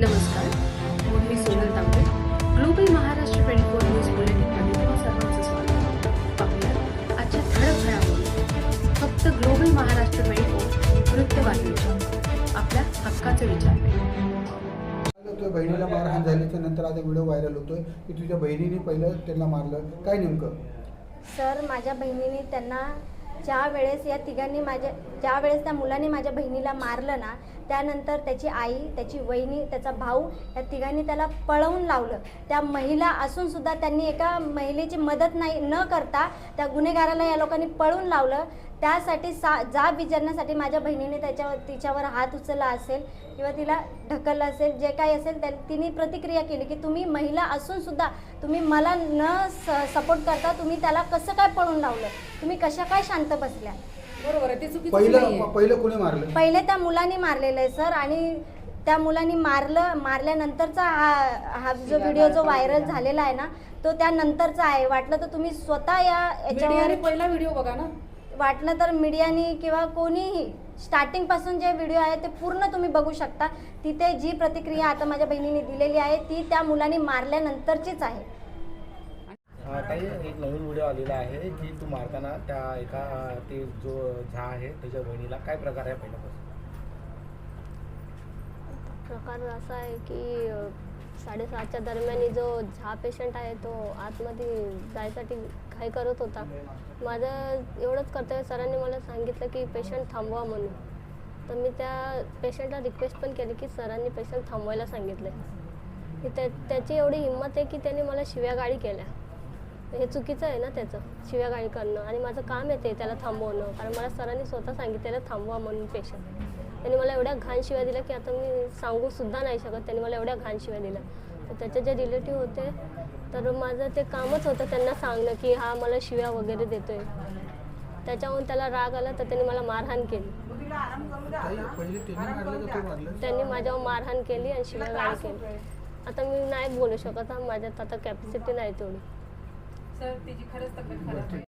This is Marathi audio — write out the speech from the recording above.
नमस्कार. मी Sonal Tambe. Global Maharashtra twenty four news बुलेटिनमध्ये तुम्हा सर्वांचं स्वागत पाहूया आजच्या ठळक घडामोडी. फक्त ग्लोबल महाराष्ट्र ट्वेंटी फोर वृत्तवाहिनीच्या. आपल्या हक्काचे विचार. बहिणीला मारहाण झाल्याच्यानंतर आता व्हिडिओ व्हायरल होतोय की तुझ्या बहिणीने पहिलं त्यांना मारलं. काय नेमकं? सर माझ्या बहिणीने त्यांना ज्या वेळेस या तिघांनी माझ्या ज्या वेळेस त्या मुलाने माझ्या बहिणीला मारलं ना त्यानंतर त्याची आई त्याची वहिनी त्याचा भाऊ या तिघांनी त्याला पळवून लावलं. त्या महिला असून सुद्धा त्यांनी एका महिलेची मदत नाही न करता त्या गुन्हेगाराला या लोकांनी पळून लावलं. त्यासाठी सा जाब विचारण्यासाठी माझ्या बहिणीने त्याच्यावर तिच्यावर हात उचलला असेल किंवा तिला ढकललं असेल जे काही असेल त्या तिने प्रतिक्रिया केली की तुम्ही महिला असूनसुद्धा तुम्ही मला न स सपोर्ट करता तुम्ही त्याला कसं काय पळून लावलं? तुम्ही कशा काय शांत बसल्या? बरोबर आहे ते चुकीचं पहिलं नाहीये. पहिलं कोणी मारलं? पहिले त्या मुलाने मारलेलं आहे सर. आणि त्या मुलांनी मारलं मारल्यानंतरचा हा हा जो व्हिडिओ जो व्हायरल झालेला आहे ना तो त्यानंतरचा आहे. वाटलं तर तुम्ही स्वतः या मीडियाने याच्यावर पहिला व्हिडिओ बघा ना. वाटलं तर मीडियानी किंवा कोणीही स्टार्टिंगपासून जे व्हिडिओ आहे ते पूर्ण तुम्ही बघू शकता. तिथे जी प्रतिक्रिया आता माझ्या बहिणीने दिलेली आहे ती त्या मुलांनी मारल्यानंतरचीच आहे. ताई एक नवीन व्हिडिओ आलेला आहे की तू मारताना त्या एका ते जो झा आहे त्याच्या बहिणीला काय प्रकार आहे पहिल्यापासून? प्रकार असा आहे की अ, साडेसातच्या दरम्यान जो झा पेशंट आहे तो आतमध्ये जायसाठी घाई करत होता. माझं एवढंच कर्तव्य सरांनी मला सांगितलं की पेशंट थांबवा म्हणून. तर मी त्या पेशंटला रिक्वेस्ट पण केली की सरांनी पेशंट थांबवायला सांगितलं की त्या त्याची एवढी हिंमत आहे की त्याने मला शिव्या गाडी केल्या. हे चुकीचं आहे ना त्याचं शिव्या गाडी करणं आणि माझं काम आहे ते त्याला थांबवणं. कारण मला सरांनी स्वतः सांगितलेलं थांबवा म्हणून पेशंट त्यांनी मला एवढ्या घाण शिव्या दिल्या की आता मी सांगू सुद्धा नाही शकत. त्यांनी मला एवढ्या घाण शिव्या दिल्या. तर त्याचे जे रिलेटिव्ह होते तर माझं ते कामच होतं त्यांना सांगणं की हा मला शिव्या वगैरे देतोय. त्याच्याहून त्याला राग आला तर त्यांनी मला मारहाण केली. त्यांनी माझ्यावर मारहाण केली आणि शिव्या गाडी केली. आता मी नाही बोलू शकत हा माझ्यात आता कॅपॅसिटी नाही तेवढी. सर तिची खरंच तब्येत खराब आहे.